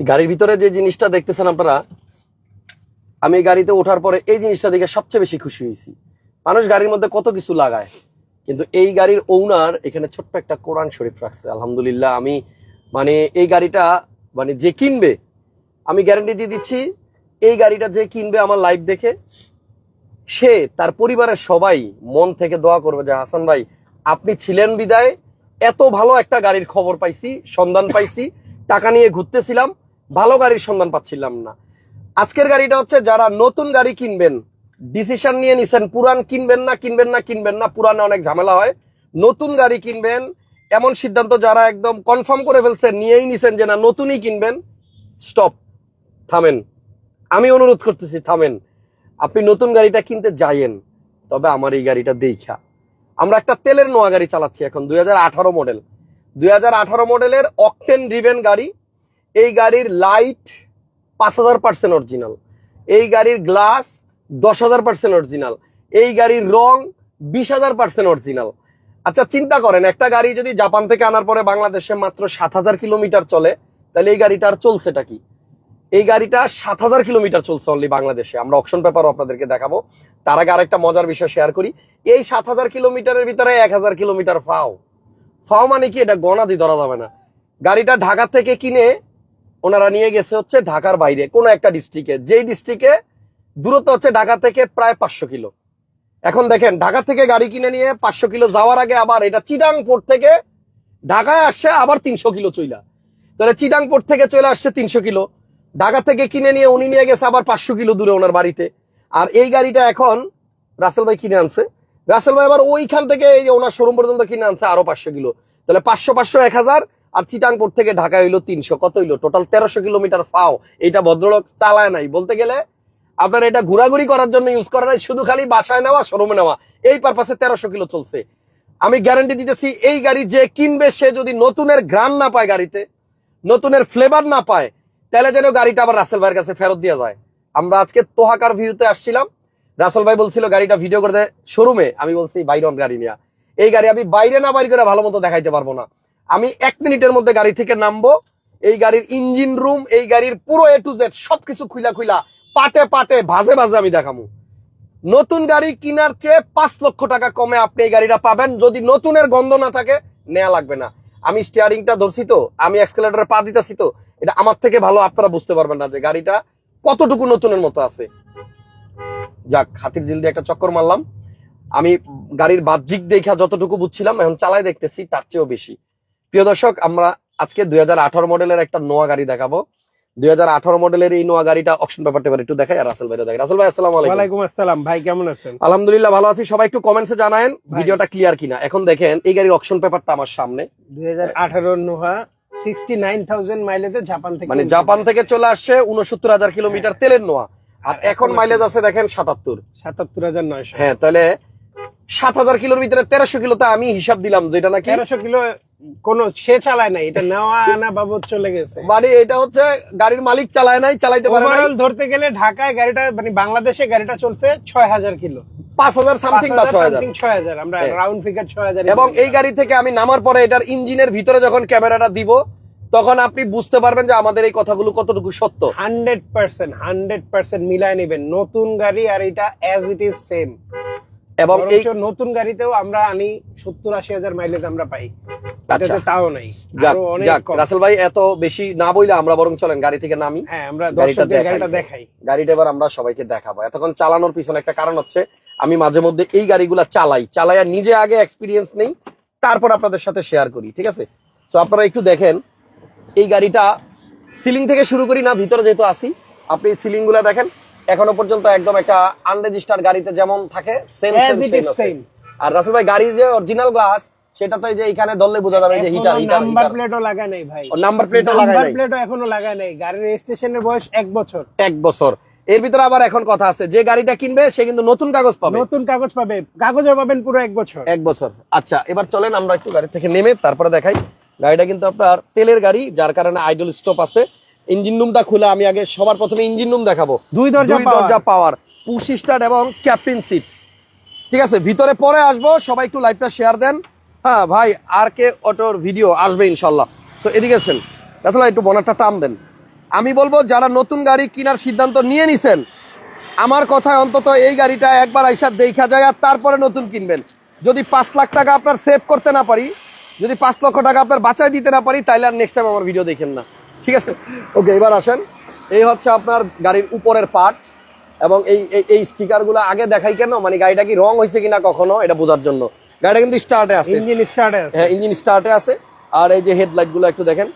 গাড়ির ভিতরে যে জিনিসটা দেখতেছেন আপনারা, আমি গাড়িতে ওঠার পরে এই জিনিসটা দেখে সবচেয়ে বেশি খুশি হয়েছি। মানুষ গাড়ির মধ্যে কত কিছু লাগায়, কিন্তু এই গাড়ির ওনার এখানে ছোট্ট একটা কোরআন শরীফ রাখছে। আলহামদুলিল্লাহ, আমি মানে এই গাড়িটা মানে যে কিনবে, আমি গ্যারান্টি দিয়ে দিচ্ছি, এই গাড়িটা যে কিনবে আমার লাইভ দেখে, সে তার পরিবারের সবাই মন থেকে দোয়া করবে যে, হাসান ভাই, আপনি ছিলেন বিদায়, এত ভালো একটা গাড়ির খবর পাইছি, সন্ধান পাইছি, টাকা নিয়ে ঘুরতেছিলাম ভালো গাড়ির সন্ধান পাচ্ছিলাম না। আজকের গাড়িটা হচ্ছে যারা নতুন গাড়ি কিনবেন ডিসিশন নিয়ে নিছেন, পুরান কিনবেন না কিনবেন না কিনবেন না, পুরানে অনেক ঝামেলা হয়, নতুন গাড়ি কিনবেন, এমন সিদ্ধান্ত যারা একদম কনফার্ম করে ফেলছেন নিয়েই নিছেন যে না, নতুনই কিনবেন স্টপ থামেন। আমি অনুরোধ করতেছি, থামেন। আপনি নতুন গাড়িটা কিনতে যাইয়েন, তবে আমার এই গাড়িটা দেখা। আমরা একটা তেলের নোয়া গাড়ি চালাচ্ছি এখন, দুই হাজার আঠারো মডেল দুই হাজার আঠারো মডেলের অকটেন ড্রিভেন গাড়ি এই গাড়ির লাইট পাঁচ হাজার পার্সেন্ট অরিজিনাল এই গাড়ির গ্লাস দশ হাজার পার্সেন্ট অরিজিনাল এই গাড়ির রং বিশ হাজার পার্সেন্ট অরিজিনাল আচ্ছা চিন্তা করেন, একটা গাড়ি যদি জাপান থেকে আনার পরে বাংলাদেশে মাত্র সাত হাজার কিলোমিটার চলে, তাহলে এই গাড়িটা আর চলছেটা কি? এই গাড়িটা সাত হাজার কিলোমিটার চলছে অনলি বাংলাদেশে। আমরা অপশন পেপারও আপনাদেরকে দেখাবো। তার আগে আরেকটা মজার বিষয় শেয়ার করি। এই সাত হাজার কিলোমিটারের ভিতরে এক হাজার কিলোমিটার ফাও। ফাও মানে কি? এটা গণাদি ধরা যাবে না। গাড়িটা ঢাকা থেকে কিনে ওনারা নিয়ে গেছে হচ্ছে ঢাকার বাইরে, কোনো একটা ডিস্ট্রিক্টে যেই ডিস্ট্রিক্টে দূরত্ব হচ্ছে ঢাকা থেকে প্রায় পাঁচশো কিলো। এখন দেখেন, ঢাকা থেকে গাড়ি কিনে নিয়ে পাঁচশো কিলো যাওয়ার আগে আবার এটা চিটাং থেকে ঢাকায় আসছে আবার তিনশো কিলো চইলা। তাহলে চিটাং থেকে চলে আসছে তিনশো কিলো। ঢাকা থেকে কিনে নিয়ে উনি নিয়ে গেছে আবার পাঁচশো কিলো দূরে ওনার বাড়িতে। আর এই গাড়িটা এখন রাসেল ভাই কিনে আনছে। রাসেল ভাই আবার ওইখান থেকে এই যে ওনার শোরুম পর্যন্ত কিনে আনছে আরও পাঁচশো কিলো। তাহলে পাঁচশো পাঁচশো, এক হাজার আর চিটাংপুর থেকে ঢাকা হইল তিনশো। কত হইল? টোটাল তেরোশো কিলোমিটার ফাও। এইটা ভদ্রলোক চালায় নাই। বলতে গেলে আপনার এটা ঘোরাঘুরি করার জন্য ইউজ করা নাই। শুধু খালি বাসায় নেওয়া শোরুমে নেওয়া। এই পারপাসে তেরোশো কিলো চলছে। আমি গ্যারান্টি দিতেছি, এই গাড়ি যে কিনবে, সে যদি নতুনের গ্রান না পায় গাড়িতে, নতুনের ফ্লেভার না পায়, তাহলে যেন গাড়িটা আবার রাসেল ভাইয়ের কাছে ফেরত দিয়ে যায়। আমরা আজকে তোহাকার ভিউতে আসছিলাম। রাসেল ভাই বলছিল, গাড়িটা ভিডিও করে করতে শোরুমে আমি বলছি বাইরন গাড়ি নিয়ে। এই গাড়ি আমি বাইরে না বাইর করে ভালো মতো দেখাইতে পারব না। আমি এক মিনিটের মধ্যে গাড়ি থেকে নামবো। এই গাড়ির ইঞ্জিন রুম, এই গাড়ির পুরো এ টু জেড সবকিছু খুইলা খুইলা পাটে পাটে, ভাজে ভাজে আমি দেখামু। নতুন গাড়ি কিনার চেয়ে পাঁচ লক্ষ টাকা কমে আপনি এই গাড়িটা পাবেন। যদি নতুনের গন্ধ না থাকে নেওয়া লাগবে না। আমি স্টিয়ারিংটা ধরছি তো, আমি এক্সকেলেটারে পা দিতেছি তো, এটা আমার থেকে ভালো, আপনারা বুঝতে পারবেন না যে গাড়িটা কতটুকু নতুনের মতো আছে। যাক, হাতির জিল দিয়ে একটা চক্কর মারলাম। আমি গাড়ির বাহ্যিক দেখা যতটুকু বুঝছিলাম, এখন চালাই দেখতেছি, তার চেয়েও বেশি। প্রিয় দর্শক আমরা আজকে দুই হাজার আঠারো মডেলের একটা নোয়া গাড়ি দেখাবো। দুই হাজার আঠারো মডেলের এই নোয়া গাড়িটা অপশন পেপার টেপার একটু দেখাই আর রাসেল ভাই দেখাই। রাসেল ভাই আসসালাম আলাইকুম। আসসালাম ভাই কেমন আছেন? আলহামদুলিল্লাহ ভালো আছি। সবাই একটু কমেন্টসে জানায়েন ভিডিওটা ক্লিয়ার কিনা। এখন দেখেন এই গাড়ির অপশন পেপারটা আমার সামনে। দুই থাউজেন্ড মাইলেজে জাপান থেকে মানে জাপান থেকে চলে আসছে উনসত্তর হাজার কিলোমিটার তেলের নোয়া। আর এখন মাইলেজ আছে দেখেন সাতাত্তর। সাতাত্তর হাজার নয়শো। হ্যাঁ তাহলে সাত হাজার কিলোর ভিতরে কিলোতে আমি হিসাব দিলাম যেটা নাকি তেরোশো কিলো কোন সে চালায় নাই এটা নেওয়া আনা বাবদ চলে গেছে। মানে এটা হচ্ছে গাড়ির মালিক চালায় নাই চালাইতে পারে ওভারঅল ধরতে গেলে ঢাকায় গাড়িটা মানে বাংলাদেশে গাড়িটা চলছে ছয় হাজার কিলো। পাঁচ হাজার সামথিং বা ছয় হাজার। ছয় আমরা। রাউন্ড ফিগার ছয় হাজার এবং এই গাড়ি থেকে আমি নামার পরে এটার ইঞ্জিনের ভিতরে যখন ক্যামেরাটা দিব তখন আপনি বুঝতে পারবেন যে আমাদের এই কথাগুলো কতটুকু সত্য। হান্ড্রেড পার্সেন্ট হান্ড্রেড পার্সেন্ট মিলায় নেবেন। নতুন গাড়ি আর এটা অ্যাজ ইট ইজ সেম এবং এই নতুন গাড়িতেও আমরা আনি সত্তর আশি হাজার মাইলেজ আমরা পাই। আচ্ছা। তাও নাই। রাসেল ভাই এত বেশি না বইলে আমরা বরং চলেন গাড়ি থেকে নামি। হ্যাঁ আমরা গাড়িটা দেখাই। গাড়িটা এবার আমরা সবাইকে দেখাবো। এতক্ষণ চালানোর পিছনে একটা কারণ হচ্ছে আমি মাঝে মধ্যে এই গাড়িগুলা চালাই। চালাই আর নিজে আগে এক্সপিরিয়েন্স নেই তারপর আপনাদের সাথে শেয়ার করি ঠিক আছে? তো আপনারা একটু দেখেন এই গাড়িটা সিলিং থেকে শুরু করি না ভিতরে যেহেতু আসি আপনি সিলিংগুলা দেখেন এখনও পর্যন্ত একদম একটা আনরেজিস্টার্ড গাড়িতে যেমন থাকে সেম সেম আর রাসেল ভাই গাড়ির যে অরিজিনাল গ্লাস সেটা তো এই যে এখানে ধরলে বোঝা যাবে যে হিটার হিটার নাম্বার প্লেটও লাগায় নাই ভাই। নাম্বার প্লেটও লাগাই নাম্বার প্লেটও এখনও লাগায় নাই। গাড়ির রেজিস্ট্রেশনের বয়স এক বছর। এক বছর। এর ভিতরে আবার এখন কথা আছে যে গাড়িটা কিনবে সে কিন্তু নতুন কাগজ পাবে। নতুন কাগজ পাবে। কাগজও পাবেন পুরো এক বছর। এক বছর। আচ্ছা এবার চলেন আমরা একটু গাড়ি থেকে নেমে তারপরে দেখাই। গাড়িটা কিন্তু আপনার তেলের গাড়ি যার কারণে আইডল স্টপ আছে। ইঞ্জিন রুমটা খুলে আমি আগে সবার প্রথমে ইঞ্জিন রুম দেখাবো। দুই দরজা দরজা পাওয়ার। পুশ স্টার্ট এবং ক্যাপ্টেন সিট। ঠিক আছে ভিতরে পরে আসব সবাই একটু লাইভটা শেয়ার দেন। হ্যাঁ ভাই আর কে অটোর ভিডিও আসবে ইনশাল্লাহ। তো এদিকে আছেন আসলে একটু বনারটা টান দেন। আমি বলব যারা নতুন গাড়ি কেনার সিদ্ধান্ত নিয়ে নিছেন আমার কথায় অন্তত এই গাড়িটা একবার আইসা দেখা যায় আর তারপরে নতুন কিনবেন। যদি পাঁচ লাখ টাকা আপনার সেভ করতে না পারি যদি পাঁচ লক্ষ টাকা আপনার বাঁচায় দিতে না পারি তাহলে আর নেক্সট টাইম আমার ভিডিও দেখেন না। ঠিক আছে? ওকে এবার আসেন। এই হচ্ছে আপনার গাড়ির উপরের পার্ট এবং এই এই- স্টিকার স্টিকারগুলো আগে দেখাই কেন? মানে গাড়িটা কি রং হয়েছে কিনা কখনো? এটা বোঝার জন্য। গাড়িটা কিন্তু স্টার্টে আছে। ইঞ্জিন স্টার্ট আছে। হ্যাঁ ইঞ্জিন স্টার্টে আছে। আর এই যে হেডলাইটগুলো একটু দেখেন।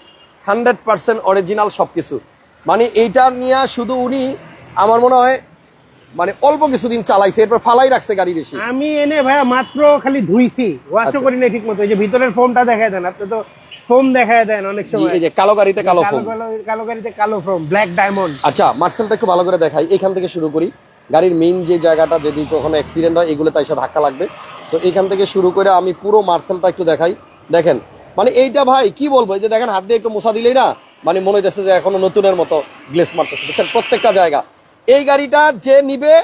হান্ড্রেড পার্সেন্ট অরিজিনাল সবকিছু। মানে এইটা নিয়ে শুধু উনি আমার মনে হয় মানে অল্প কিছুদিন চালাইছে এরপর ফালাই রাখছে গাড়ি বেশি। আমি এনে ভাইয়া মাত্র খালি ধুইছি ওয়াশও আচ্ছা। করি না ঠিক মতো এই যে ভিতরের ফোমটা দেখায় দেন আপনি তো ফোম দেখায় দেন অনেক সময়। এই যে কালো গাড়িতে কালো কালো কালো কালো গাড়িতে কালো ফোম ব্ল্যাক ডায়মন্ড আচ্ছা মার্সেলটা একটু ভালো করে দেখাই এখান থেকে শুরু করি। গাড়ির মেইন যে জায়গাটা যদি কখনো অ্যাক্সিডেন্ট হয় এগুলো তাই ধাক্কা লাগবে। তো এখান থেকে শুরু করে আমি পুরো মার্সেলটা একটু দেখাই। দেখেন মানে এইটা ভাই কি বলব? এই যে দেখেন হাত দিয়ে একটু মোছা দিলেই না মানে মনে হইতেছে যে এখনও নতুনের মতো গ্লেস মারতেছে। প্রত্যেকটা জায়গা। এই গাড়িটা যে নিবে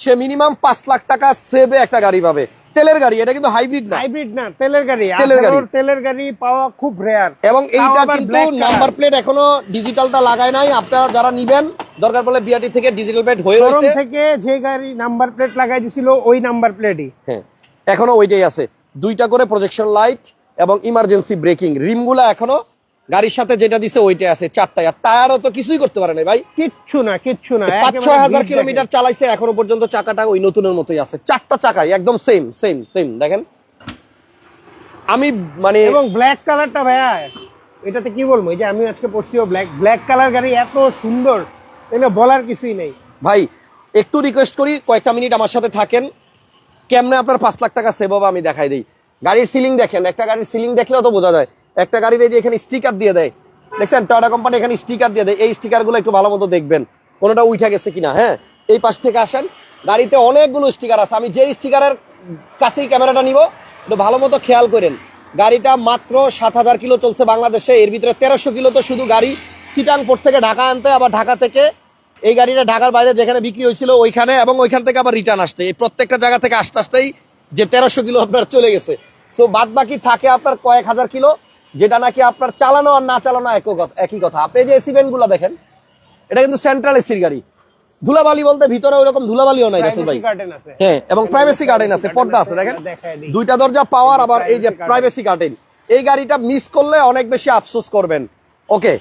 সে মিনিমাম পাঁচ লাখ টাকা সেভে একটা গাড়ি পাবে। তেলের গাড়ি এটা কিন্তু হাইব্রিড না। হাইব্রিড না তেলের গাড়ি। তেলের গাড়ি। তেলের গাড়ি পাওয়া খুব রেয়ার এবং এইটা কিন্তু নাম্বার প্লেট এখনও ডিজিটালটা লাগায় নাই। আপনারা যারা নিবেন দরকার পড়লে বিআরটি থেকে ডিজিটাল প্লেট হয়ে রয়েছে। থেকে যে গাড়ি নাম্বার প্লেট লাগাই দিছিল ওই নাম্বার প্লেটই হ্যাঁ এখনও ওইটাই আছে। দুইটা করে প্রজেকশন লাইট এবং ইমার্জেন্সি ব্রেকিং রিমগুলা এখনও গাড়ির সাথে যেটা দিছে ওইটা আছে চারটায়। আর টায়ারও তো কিছুই করতে পারে না ভাই। কিচ্ছু না কিচ্ছু না পাঁচ ছয় হাজার কিলোমিটার চালাইছে এখনও পর্যন্ত চাকাটা ওই নতুনের মতোই আছে। চারটা চাকাই একদম সেম সেম সেম দেখেন। আমি মানে এবং ব্ল্যাক কালারটা ভাইয়া এটাতে কি বলব? এই যে আমি আজকে পড়ছিও ব্ল্যাক ব্ল্যাক কালার গাড়ি এত সুন্দর এগুলো বলার কিছুই নেই। ভাই একটু রিকোয়েস্ট করি কয়েকটা মিনিট আমার সাথে থাকেন। কেমনে আপনার পাঁচ লাখ টাকা সেভ হবে আমি দেখাই দিই। গাড়ির সিলিং দেখেন একটা গাড়ির সিলিং দেখলেও তো বোঝা যায়। একটা গাড়ির এই যে এখানে স্টিকার দিয়ে দেয়। দেখছেন? টাটা কোম্পানি এখানে স্টিকার দিয়ে দেয়। এই স্টিকারগুলো একটু ভালো মতো দেখবেন। কোনোটা উঠে গেছে কিনা হ্যাঁ? এই পাশ থেকে আসেন। গাড়িতে অনেকগুলো স্টিকার আছে। আমি যে স্টিকারের কাছেই ক্যামেরাটা নিব, একটু ভালো মতো খেয়াল করেন। গাড়িটা মাত্র সাত হাজার কিলো চলছে বাংলাদেশে। এর ভিতরে তেরোশো কিলো তো শুধু গাড়ি। চিটাংপোর্ট থেকে ঢাকা আনতে, আবার ঢাকা থেকে এই গাড়িটা ঢাকার বাইরে যেখানে বিক্রি হয়েছিল, ওইখানে এবং ওইখান থেকে আবার রিটার্ন আসতে এই প্রত্যেকটা জায়গা থেকে আস্তে আস্তেই যে তেরোশো কিলো আপনার চলে গেছে। সো বাদ বাকি থাকে আপনার কয়েক হাজার কিলো। যেটা নাকি আপনার চালানো আর না চালানো একই কথা একই কথা। আপনি যে এসি গুলা দেখেন এটা কিন্তু সেন্ট্রাল এসির গাড়ি। ধুলাবালি বলতে ভিতরে ওইরকম ধুলাবালিও নাই রাসেল ভাই। হ্যাঁ এবং প্রাইভেসি গার্ডেন আছে পর্দা আছে দেখেন। দুইটা দরজা পাওয়ার আবার এই যে প্রাইভেসি গার্ডেন এই গাড়িটা মিস করলে অনেক বেশি আফসোস করবেন। ওকে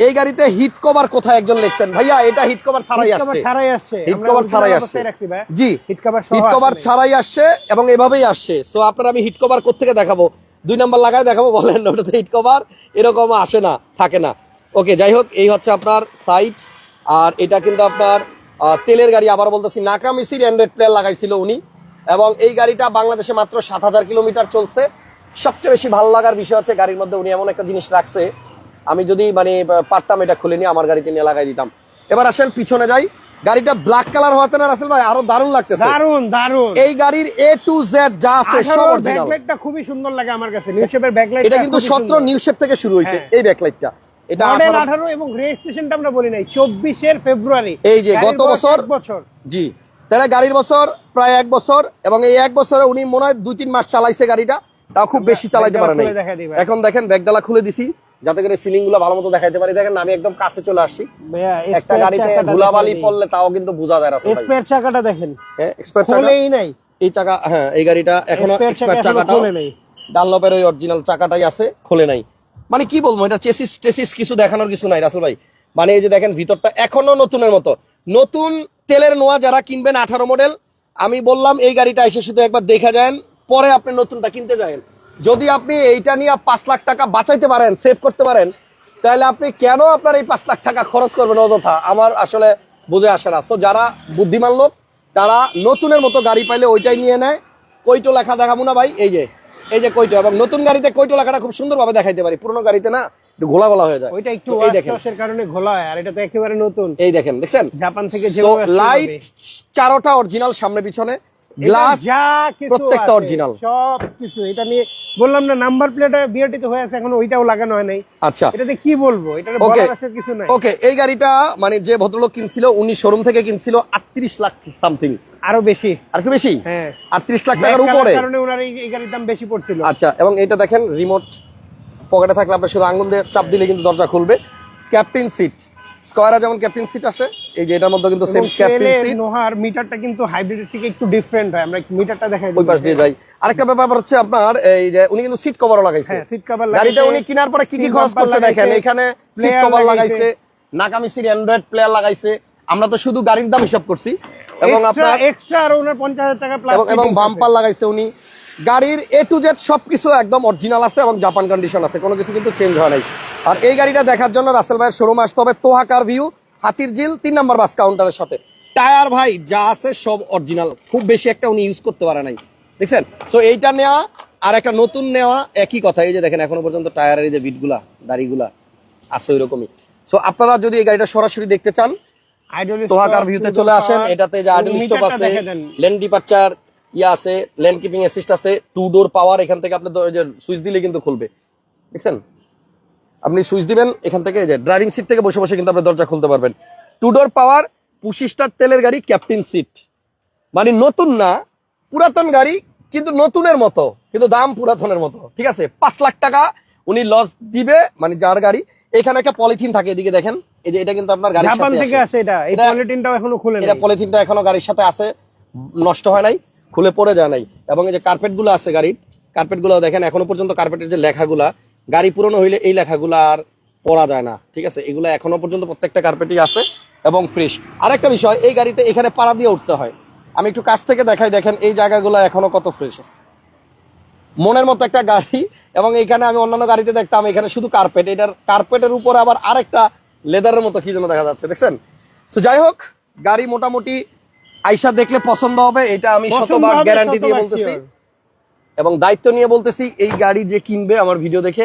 এই গাড়িতে হিট কভার কোথায় একজন লিখছেন? ভাইয়া এটা হিট কভার ছাড়াই আসছে। ছাড়াই আসছে। হিট কভার ছাড়াই আসছে। জি হিট কভার হিট কভার ছাড়াই আসছে এবং এভাবেই আসছে। সো আপনার আমি হিট কভার কোথেকে দেখাবো? দুই নাম্বার লাগায় দেখাবো, বলেন ওটাতে হিট কভার এরকম আসে না, থাকে না। ওকে যাই হোক, এই হচ্ছে আপনার সাইট আর এটা কিন্তু আপনার তেলের গাড়ি আবার বলতেছি নাকামিসির অ্যান্ড্রয়েড প্লেয়ার লাগাইছিল উনি, এবং এই গাড়িটা বাংলাদেশে মাত্র সাত হাজার কিলোমিটার চলছে। সবচেয়ে বেশি ভালো লাগার বিষয় হচ্ছে গাড়ির মধ্যে উনি এমন একটা জিনিস রাখছে, আমি যদি মানে পারতাম এটা খুলে নিয়ে আমার গাড়িতে নিয়ে লাগাই দিতাম। এবার আসেন, পিছনে যাই। গাড়িটা ব্ল্যাক কালার হওয়াতে না রাসেল ভাই আরও দারুণ লাগতেছে। দারুণ দারুণ এই গাড়ির এ টু জেড যা আছে সব অরিজিনাল ব্যাকলাইটটা খুবই সুন্দর লাগে আমার কাছে। নিউ শেপের ব্যাকলাইট এটা কিন্তু সতেরো নিউ শেপ থেকে শুরু হয়েছে হ্যাঁ। এই ব্যাকলাইটটা এটা 18 18 এবং রেজিস্ট্রেশনটা আমরা বলি নাই 24 এর ফেব্রুয়ারি এই যে গত বছর বছর। জি। তাহলে গাড়ির বছর প্রায় এক বছর এবং এই এক বছরে উনি মনে হয় দুই তিন মাস চালাইছে গাড়িটা তাও খুব বেশি চালাইতে পারে নাই। এখন দেখেন ব্যাগডালা খুলে দিছি। যাতে করে সিলিংগুলো ভালো মতো দেখাইতে পারি। দেখেন আমি একদম কাছে চলে আসছি। একটা গাড়িতে ধুলাবালি পড়লে তাও কিন্তু বোঝা যায় রাসেল ভাই। স্পেয়ার চাকাটা দেখেন। হ্যাঁ চাকা? নাই। এই চাকা হ্যাঁ এই গাড়িটা এখনও স্পেয়ার চাকা এক্সপার্ট এখনও চাকাটাও খোলে নাই। ডানলপের ওই অরিজিনাল চাকাটাই আছে খোলে নাই। মানে কি বলব এটা চেসিস টেসিস কিছু দেখানোর কিছু নাই রাসেল ভাই। মানে এই যে দেখেন ভিতরটা এখনও নতুনের মতো। নতুন তেলের নোয়া যারা কিনবেন আঠারো মডেল আমি বললাম এই গাড়িটা এসে শুধু একবার দেখা যান পরে আপনি নতুনটা কিনতে যাবেন। যদি আপনি এইটা নিয়ে পাঁচ লাখ টাকা বাঁচাইতে পারেন সেভ করতে পারেন তাহলে আপনি কেন আপনার এই পাঁচ লাখ টাকা খরচ করবেন অযথা? আমার আসলে বুঝে আসে না। সো যারা বুদ্ধিমান লোক তারা নতুনের মতো গাড়ি পাইলে ওইটাই নিয়ে নেয়। কইটো লেখা দেখাবো না ভাই? এই যে এই যে কইটো এবং নতুন গাড়িতে কইটো লেখাটা খুব সুন্দরভাবে দেখাইতে পারি। পুরোনো গাড়িতে না একটু ঘোলা ঘোলা হয়ে যায়। ওইটা একটু দেখেন। ওয়াশের কারণে ঘোলা হয় আর এটা তো একেবারে নতুন। এই দেখেন দেখছেন? জাপান থেকে আসছে লাইট চারোটা অরিজিনাল সামনে পিছনে। গ্লাস প্রত্যেকটা আছে, সব কিছু এটা নিয়ে বললাম না নাম্বার প্লেট বিআরটি তো হয়ে আছে এখন ওইটাও লাগানো হয় নাই। আচ্ছা। এটাতে কি বলব? এটা বলার কিছু নাই। ওকে এই গাড়িটা মানে যে ভদ্রলোক কিনছিল উনি শোরুম থেকে কিনছিল আটত্রিশ লাখ সামথিং আরও বেশি। আর কি বেশি? হ্যাঁ। আটত্রিশ লাখ টাকার উপরে। কারণে ওনার এই- এই গাড়ির দাম বেশি পড়ছিল। আচ্ছা এবং এটা দেখেন রিমোট পকেটে থাকলে আপনার শুধু আঙুল দিয়ে চাপ দিলে কিন্তু দরজা খুলবে। ক্যাপ্টেন সিট স্কয়ারে যেমন ক্যাপ্টেন সিট আসে এই যে এটার মধ্যে কিন্তু সেম ক্যাপ্টেন সিট। নোহার মিটারটা কিন্তু হাইব্রিডের থেকে একটু ডিফারেন্ট হয় আমরা মিটারটা দেখাই ওই পাশ দিয়ে যাই। আরেকটা ব্যাপার হচ্ছে আপনার এই যে উনি কিন্তু সিট কভারও লাগাইছে। হ্যাঁ সিট কভার গাড়িটা উনি কেনার পরে কি কি খরচ করছে দেখেন এখানে সিট কভার লাগাইছে। লাগাইছে নাকামিসির অ্যান্ড্রয়েড প্লেয়ার লাগাইছে। আমরা তো শুধু গাড়ির দাম হিসাব করছি। এবং আপনার এক্সট্রা আর ওনার পঞ্চাশ হাজার টাকা প্লাস এবং বাম্পার লাগাইছে উনি। গাড়ির এ টু জেড সবকিছু একদম অরিজিনাল আছে এবং জাপান কন্ডিশন আছে কোনো কিছু কিন্তু চেঞ্জ হয় নাই। আর এই গাড়িটা দেখার জন্য রাসেল ভাইয়ের শোরুম আসতে হবে তোহাকার ভিউ হাতির ঝিল তিন নম্বর বাস কাউন্টারের সাথে। টায়ার ভাই যা আছে সব অরিজিনাল খুব বেশি একটা উনি ইউজ করতে পারে নাই। দেখছেন? সো এইটা নেওয়া আর একটা নতুন নেওয়া একই কথা। এই যে দেখেন এখনও পর্যন্ত টায়ারের এই যে বিটগুলা দাড়িগুলা আছে ওইরকমই। সো আপনারা যদি এই গাড়িটা সরাসরি দেখতে চান তোহাকার ভিউতে চলে আসেন। এটাতে যে আইডল স্টপ আছে লেন ডিপারচার ইয়া আছে লেন কিপিং অ্যাসিস্ট আছে টু ডোর পাওয়ার এখান থেকে আপনি সুইচ দিলে কিন্তু খুলবে। দেখছেন? আপনি সুইচ দিবেন এখান থেকে যে ড্রাইভিং সিট থেকে বসে বসে কিন্তু আপনি দরজা খুলতে পারবেন। টু ডোর পাওয়ার পঁচিশ স্টার তেলের গাড়ি ক্যাপ্টেন সিট মানে নতুন না পুরাতন গাড়ি কিন্তু নতুনের মতো কিন্তু দাম পুরাতনের মতো। ঠিক আছে? পাঁচ লাখ টাকা উনি লস দিবে মানে যার গাড়ি এখানে একটা পলিথিন থাকে এদিকে দেখেন। এই যে এটা কিন্তু আপনার গাড়ির সাথে। আসে এটা এই এটা- এখনও খুলে এটা পলিথিনটা এখনও গাড়ির সাথে আছে নষ্ট হয় নাই। খুলে পড়ে যায় নাই। এবং এই যে কার্পেটগুলো আছে গাড়ির কার্পেটগুলো দেখেন, এখনও পর্যন্ত কার্পেটের যে লেখাগুলা, গাড়ি পুরনো হইলে এই লেখাগুলা আর পড়া যায় না, ঠিক আছে? এগুলো এখনও পর্যন্ত প্রত্যেকটা কার্পেটই আছে এবং ফ্রেশ আরেকটা বিষয়, এই গাড়িতে এখানে পাড়া দিয়ে উঠতে হয়। আমি একটু কাছ থেকে দেখাই, দেখেন, এই জায়গাগুলো এখনও কত ফ্রেশ আছে। মনের মতো একটা গাড়ি, এবং এখানে আমি অন্যান্য গাড়িতে দেখতাম, এখানে শুধু কার্পেট এটার কার্পেটের উপর আবার আরেকটা লেদারের মতো কি যেন দেখা যাচ্ছে, দেখছেন? তো যাই হোক, গাড়ি মোটামুটি আইসা দেখলে পছন্দ হবে এটা আমি শতভাগ গ্যারান্টি দিয়ে বলতেছি। এবং দায়িত্ব নিয়ে বলতেছি এই গাড়ি যে কিনবে আমার ভিডিও দেখে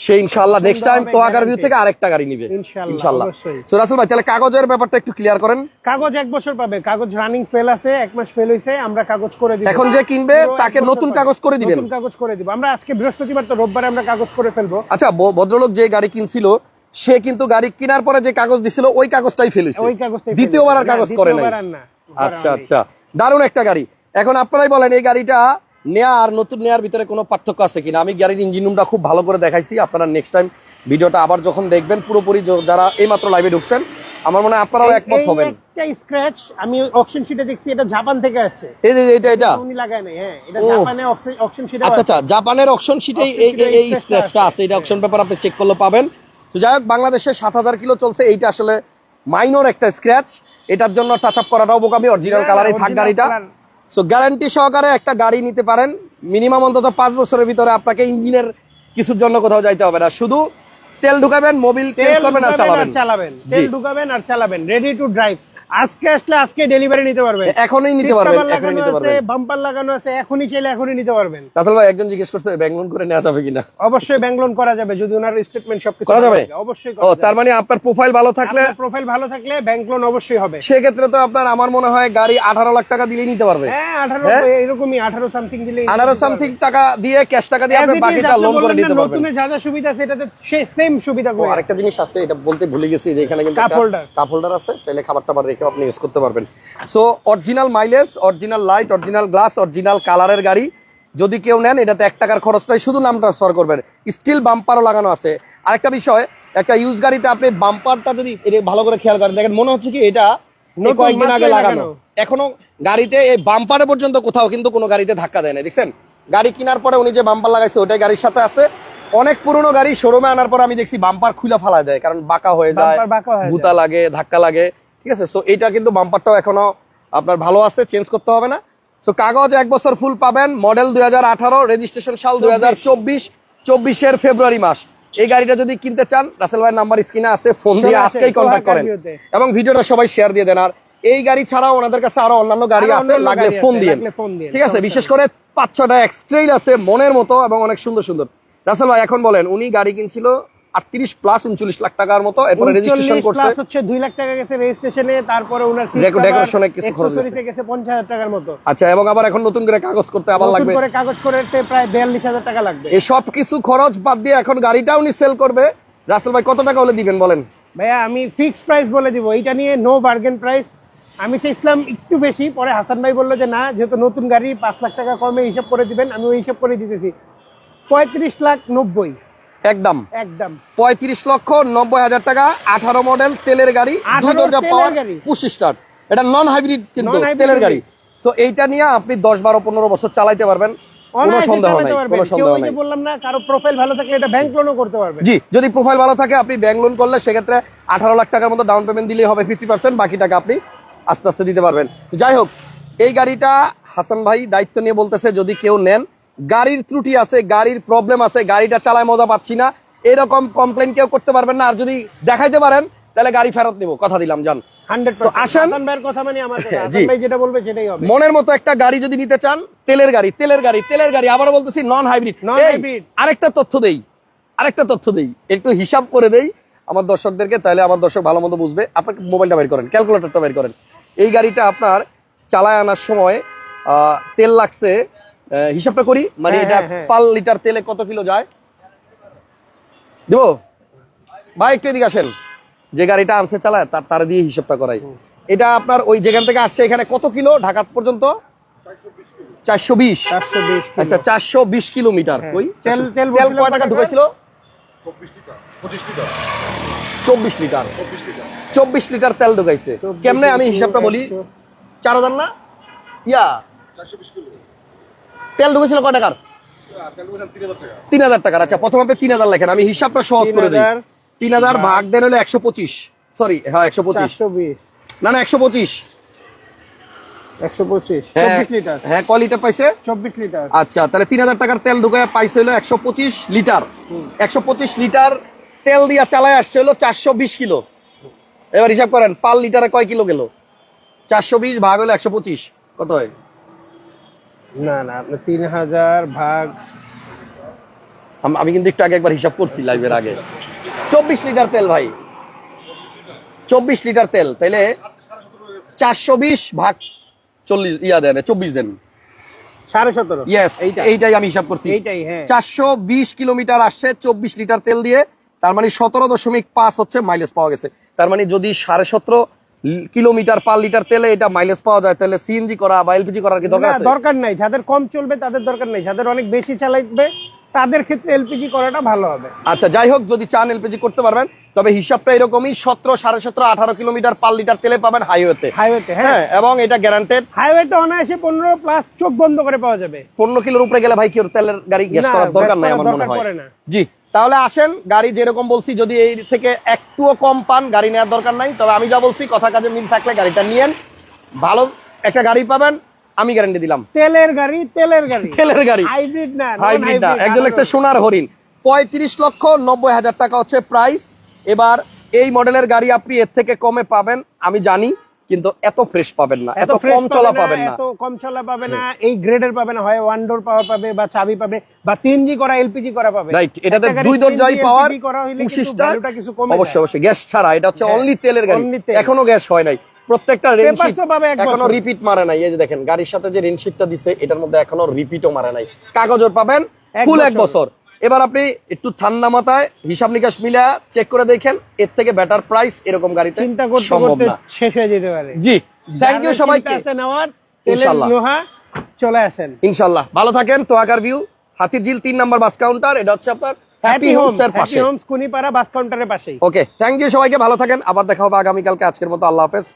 সে ইনশাআল্লাহ পছন্দ নেক্সট টাইম হবে, তোয়াকার ভিউ থেকে আরেকটা গাড়ি নিবে ইনশাআল্লাহ, ইনশাআল্লাহ। সো রাসেল ভাই তাহলে কাগজের ব্যাপারটা একটু ক্লিয়ার করেন। কাগজ এক বছর পাবে কাগজ রানিং ফেল আছে এক মাস ফেল হয়েছে আমরা কাগজ করে দিব। এখন যে কিনবে তাকে নতুন কাগজ করে দিবেন। নতুন কাগজ করে দিব। আমরা আজকে বৃহস্পতিবার তো রোববারে আমরা কাগজ করে ফেলব। আচ্ছা ভদ্রলোক যে গাড়ি কিনছিল সে কিন্তু গাড়ি কেনার পরে যে কাগজ দিছিল ওই কাগজটাই ফেল হয়েছে ওই কাগজটাই দ্বিতীয়বার আর কাগজ করে নাই। দ্বিতীয়বার না। আচ্ছা আচ্ছা। দারুণ একটা গাড়ি। এখন আপনারাই বলেন এই গাড়িটা নেয়া আর নতুন নেয়ার ভিতরে কোনো পার্থক্য আছে কিনা? আমি গাড়ির ইঞ্জিন রুমটা খুব ভালো করে দেখাইছি। আপনারা নেক্সট টাইম ভিডিওটা আবার যখন দেখবেন পুরোপুরি যারা এইমাত্র লাইভে ঢুকছেন আমার মনে হয় আপনারাও একমত হবেন। একটা স্ক্র্যাচ আমি অকশন শিটে দেখছি এটা জাপান থেকে আসছে। এই যে এটা এটা উনি লাগায় নাই হ্যাঁ এটা জাপানে অকশন শিটে আচ্ছা আচ্ছা জাপানের অকশন শিটেই এই এই- এই এই স্ক্র্যাচটা আছে। এটা অকশন পেপার আপনি চেক করলে পাবেন। তো যাই হোক বাংলাদেশে সাত হাজার কিলো চলছে এইটা আসলে মাইনর একটা স্ক্র্যাচ এটার জন্য টাচ আপ করাটাও বোকামি অরিজিনাল কালারই থাক গাড়িটা। সো গ্যারান্টি সহকারে একটা গাড়ি নিতে পারেন। মিনিমাম অন্তত পাঁচ বছরের ভিতরে আপনাকে ইঞ্জিনের কিছুর জন্য কোথাও যাইতে হবে না। শুধু তেল ঢুকাবেন মোবিল তেল ঢুকাবেন আর চালাবেন। তেল ঢুকাবেন আর চালাবেন। রেডি টু ড্রাইভ আজকে আসলে আজকে ডেলিভারি নিতে পারবেন এখনই নিতে পারবেন এখনই নিতে পারবেন বাম্পার লাগানো আছে এখনই চাইলে এখনই নিতে পারবেন। রাসেল ভাই একজন জিজ্ঞেস করছে ব্যাংলোন করে নেওয়া যাবে কিনা? অবশ্যই ব্যাংক লোন করা যাবে যদি ওনার স্টেটমেন্ট সবকিছু করা যাবে? অবশ্যই ও তার মানে আপনার প্রোফাইল ভালো থাকলে প্রোফাইল ভালো থাকলে ব্যাংক লোন অবশ্যই হবে। সেক্ষেত্রে তো আপনার আমার মনে হয় গাড়ি আঠারো লাখ টাকা দিলেই নিতে পারবে। হ্যাঁ আঠারো হ্যাঁ? এরকমই আঠারো সামথিং দিলে আঠারো সামথিং টাকা দিয়ে ক্যাশ টাকা দিয়ে আপনি বাকিটা লোন করে নিতে পারবেন। নতুনে যা যা সুবিধা আছে এটাতে সেম সুবিধা আরেকটা জিনিস আছে এটা বলতে ভুলে গেছি যে এখানে কিন্তু কাপ holder। কাপ হোল্ডার আছে চাইলে খাবার টাবার রেখে আপনি ইউজ করতে পারবেন। So original mileage original light original glass original কালারের গাড়ি। যদি কেউ নেন এটাতে এক টাকার খরচ নাই শুধু নাম ট্রান্সফার করবেন। স্টিল বাম্পারও লাগানো আছে। আরেকটা বিষয় একটা ইউজ গাড়িতে আপনি বাম্পারটা যদি ভালো করে খেয়াল করেন দেখেন মনে হচ্ছে কি এটা কয়েকদিন আগে লাগানো। এখনও গাড়িতে এই বাম্পারে পর্যন্ত কোথাও কিন্তু কোনো গাড়িতে ধাক্কা দেয় না দেখছেন? গাড়ি কেনার পরে উনি যে বাম্পার লাগাইছে ওটাই গাড়ির সাথে আছে। অনেক পুরনো গাড়ি শোরুমে আনার পর আমি দেখছি বাম্পার খুলে ফালা দেয় কারণ বাঁকা হয়ে যায় গুতা লাগে ধাক্কা লাগে। ঠিক আছে? সো এটা কিন্তু বাম্পারটাও এখনও আপনার ভালো আছে চেঞ্জ করতে হবে না। সো কাগজ এক বছর ফুল পাবেন মডেল দুই হাজার আঠারো রেজিস্ট্রেশন সাল দুই হাজার চব্বিশ চব্বিশের ফেব্রুয়ারি মাস। এই গাড়িটা যদি কিনতে চান রাসেল ভাইয়ের নাম্বার স্ক্রিনে আছে ফোন দিয়ে আজকেই কন্ট্যাক্ট করেন। এবং ভিডিওটা সবাই শেয়ার দিয়ে দেন। আর এই গাড়ি ছাড়াও ওনাদের কাছে আরও অন্যান্য গাড়ি আছে লাগলে ফোন দিয়ে। ঠিক আছে? বিশেষ করে পাঁচ ছটা এক্সট্রেইল আছে মনের মতো এবং অনেক সুন্দর সুন্দর। রাসেল ভাই এখন বলেন উনি গাড়ি কিনছিল আটত্রিশ প্লাস উনচল্লিশ লাখ টাকার মতো এরপরে রেজিস্ট্রেশন 39 করছে। হচ্ছে দুই লাখ টাকা গেছে রেজিস্ট্রেশনে তারপরে ওনার decoration কিছু খরচ গেছে পঞ্চাশ হাজার টাকার মতো। আচ্ছা এবং আবার এখন নতুন করে কাগজ করতে আবার নতুন করে কাগজ করে প্রায় বিয়াল্লিশ হাজার টাকা লাগবে। এই সব কিছু খরচ বাদ দিয়ে এখন গাড়িটা উনি সেল করবে। রাসেল ভাই কত টাকা হলে দিবেন বলেন? ভাইয়া আমি ফিক্স প্রাইস বলে দিব। এটা নিয়ে নো বার্গেন প্রাইস আমি চাইছিলাম একটু বেশি পরে হাসান ভাই বলল যে না যেহেতু নতুন গাড়ি পাঁচ লাখ টাকা কমে হিসাব করে দিবেন আমি ওই হিসাব করে দিতেছি। পঁয়ত্রিশ লাখ নব্বই। একদম। একদম। পঁয়ত্রিশ লক্ষ নব্বই হাজার টাকা আঠারো মডেল তেলের গাড়ি দুই দরজা পাওয়ার গাড়ি। পুশি স্টার্ট এটা নন হাইব্রিড কিন্তু তেলের গাড়ি। সো এইটা নিয়ে আপনি দশ বারো পনেরো বছর চালাইতে পারবেন। কোনো সন্দেহ নাই কোনো সন্দেহ নাই। বললাম না কারও প্রোফাইল ভালো থাকলে এটা ব্যাংক লোনও করতে পারবে। জি যদি প্রোফাইল ভালো থাকে আপনি ব্যাংক লোন করলে সেক্ষেত্রে আঠারো লাখ টাকার মতো ডাউন পেমেন্ট দিলেই হবে ফিফটি পার্সেন্ট বাকি টাকা আপনি আস্তে আস্তে দিতে পারবেন। যাই হোক এই গাড়িটা হাসান ভাই দায়িত্ব নিয়ে বলতেছে যদি কেউ নেন গাড়ির ত্রুটি আছে গাড়ির প্রবলেম আছে গাড়িটা চালায় মজা পাচ্ছি না। এরকম কমপ্লেন কেউ করতে পারবেন না। আর যদি দেখাইতে পারেন তাহলে গাড়ি ফেরত নিবো। কথা দিলাম জান। মানে হবে। মনের মতো একটা গাড়ি যদি নিতে চান তেলের গাড়ি তেলের গাড়ি তেলের গাড়ি। আবার বলতেছি নন হাইব্রিড। আরেকটা তথ্য দেই আরেকটা তথ্য দেই। একটু হিসাব করে দেই আমার দর্শকদেরকে তাহলে আমার দর্শক ভালো মতো বুঝবে। আপনার মোবাইলটা বের করেন ক্যালকুলেটরটা বের করেন। এই গাড়িটা আপনার চালায় আনার সময় আহ, তেল লাগছে হিসাবটা করি। মানে হ্যাঁ, এটা হ্যাঁ, হ্যাঁ। পার লিটার তেলে কত কিলো যায়? দিব? ভাই একটু এদিকে আসেন। যে গাড়িটা আনছে চালায় তার তার দিয়ে হিসাবটা করাই। এটা আপনার ওই যেখান থেকে আসছে এখানে কত কিলো? ঢাকা পর্যন্ত? চারশো বিশ। চারশো বিশ আচ্ছা চারশো বিশ কিলোমিটার। কই? তেল- কয় টাকা কত ঢুকেছিল চব্বিশ লিটার। চব্বিশ লিটার তেল ঢুকাইছে। কেমনে আমি হিসাবটা বলি? চার হাজার না? ইয়া। তেল ঢুকেছিল কয় টাকার? তিন হাজার টাকার। আচ্ছা প্রথম আপনি তিন হাজার লেখেন আমি হিসাবটা সহজ করে দিই। তিন হাজার। ভাগ দেন হলে একশো পঁচিশ। সরি হ্যাঁ একশো পঁচিশ। না না একশো পঁচিশ। একশো পঁচিশ। হ্যাঁ লিটার। হ্যাঁ ক লিটার পাইছে? চব্বিশ লিটার। আচ্ছা তাহলে তিন হাজার টাকার তেল ঢুকায় পাইছে হলো একশো পঁচিশ লিটার। একশো পঁচিশ লিটার তেল দিয়া চালায় আসছে হলো চারশো বিশ কিলো। এবার হিসাব করেন পার লিটারে কয় কিলো গেল? চারশো বিশ ভাগ হলো একশো পঁচিশ। কত হয়? না না আপনি তিন হাজার ভাগ আমি কিন্তু একটু আগে একবার হিসাব করছি লাইভের আগে। চব্বিশ লিটার তেল ভাই। চব্বিশ লিটার তেল তাইলে চারশো বিশ ভাগ চল্লিশ ইয়া দেন চব্বিশ দেন। সাড়ে সতেরো। ইয়েস এইটাই। আমি হিসাব করছি। এইটাই হ্যাঁ। চারশো বিশ কিলোমিটার আসছে চব্বিশ লিটার তেল দিয়ে তার মানে সতেরো দশমিক পাঁচ হচ্ছে মাইলেজ পাওয়া গেছে। তার মানে যদি সাড়ে সতেরো কিলোমিটার পার লিটার তেলে এটা মাইলেজ পাওয়া যায়। তাহলে সিএনজি করা বা এলপিজি করার কি দরকার দরকার নাই। যাদের কম চলবে তাদের দরকার নেই। যাদের অনেক বেশি চালাইবে তাদের ক্ষেত্রে এলপিজি করাটা ভালো হবে। আচ্ছা যাই হোক যদি চান এলপিজি করতে পারবেন তবে হিসাবটা এরকমই সতেরো সাড়ে সতেরো আঠারো কিলোমিটার পার লিটার তেলে পাবেন হাইওয়েতে হাইওয়েতে হ্যাঁ। হ্যাঁ এবং এটা গ্যারান্টেড হাইওয়েতে অনায়াসে পনেরো প্লাস চোখ বন্ধ করে পাওয়া যাবে। পনেরো কিলোর উপরে গেলে ভাই কি তেলের গাড়ি গ্যাস করার দরকার নাই আমার মনে হয়? না। জি। তাহলে আসেন গাড়ি যেরকম বলছি যদি এই থেকে একটুও কম পান গাড়ি নেওয়ার দরকার নাই। তবে আমি যা বলছি কথা কাজে মিল থাকলে গাড়িটা নিয়েন। ভালো একটা গাড়ি পাবেন আমি গ্যারান্টি দিলাম। তেলের গাড়ি তেলের গাড়ি। তেলের গাড়ি। হাইব্রিড না হাইব্রিড না। একজন লেগছে সোনার হরিণ। পঁয়ত্রিশ লক্ষ নব্বই হাজার টাকা হচ্ছে প্রাইস এবার এই মডেলের গাড়ি আপনি এর থেকে কমে পাবেন আমি জানি। কিন্তু এত ফ্রেশ পাবেন না এত কম চলা পাবেন না। এত কম চলা পাবে না এই গ্রেডের পাবে না হয় ওয়ান ডোর পাওয়ার পাবে বা চাবি পাবে বা সিএনজি করা এলপিজি করা পাবে। রাইট এটাতে দুই দরজাই পাওয়ার valueটা কিছু কমে অবশ্যই অবশ্যই গ্যাস ছাড়া এটা হচ্ছে হ্যাঁ, অনলি তেলের গাড়ি। এখনও গ্যাস হয় নাই। প্রত্যেকটা রেনশিট এখনও রিপিট মারে নাই। এই যে দেখেন গাড়ির সাথে যে রেনশিটটা দিছে এটার মধ্যে এখনও রিপিটও মারে নাই। কাগজও পাবেন ফুল এক বছর। এবার আপনি একটু ঠান্ডা মাথায় হিসাব নিকাশ মিলা চেক করে দেখেন এর থেকে বেটার প্রাইস এরকম গাড়িতে চিন্তা করতে সম্ভব করতে না। শেষ হয়ে যেতে পারে। জি থ্যাংক ইউ সবাইকে। নেওয়ার তেলের ইনশাল্লাহ। লোহা চলে আসেন। ইনশাল্লাহ। ভালো থাকেন তোয়াকার ভিউ হাতির ঝিল তিন নাম্বার বাস কাউন্টার এটা হচ্ছে আপনার হ্যাপি হোমস এর হ্যাপি পাশে। হোমস কুনিপাড়া বাস কাউন্টারের পাশেই। ওকে থ্যাংক ইউ সবাইকে ভালো থাকেন আবার দেখা হবে আগামীকালকে। আজকের মতো আল্লাহ হাফেজ।